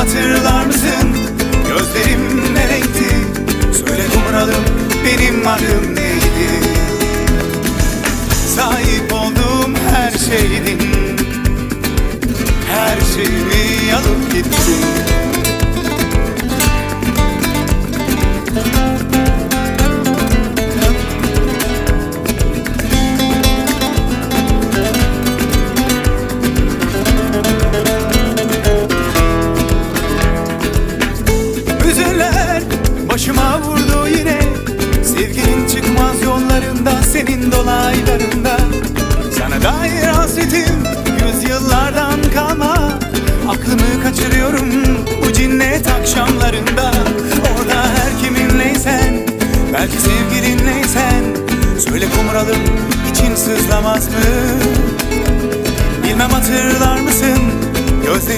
hatırlar mısın? Gözlerim ne renkti? Söyle kumralım benim adım neydi? Sahip olduğum her şeydin çıkmaz yollarında Senin dolaylarında. Sana dair hasretim Yüzyıllardan kalma. Aklımı kaçırıyorum Bu cinnet akşamlarında. Orada her kiminleysen Belki sevgilinleysen Söyle kumralım için sızlamaz mı? Bilmem hatırlar mısın Gözlerim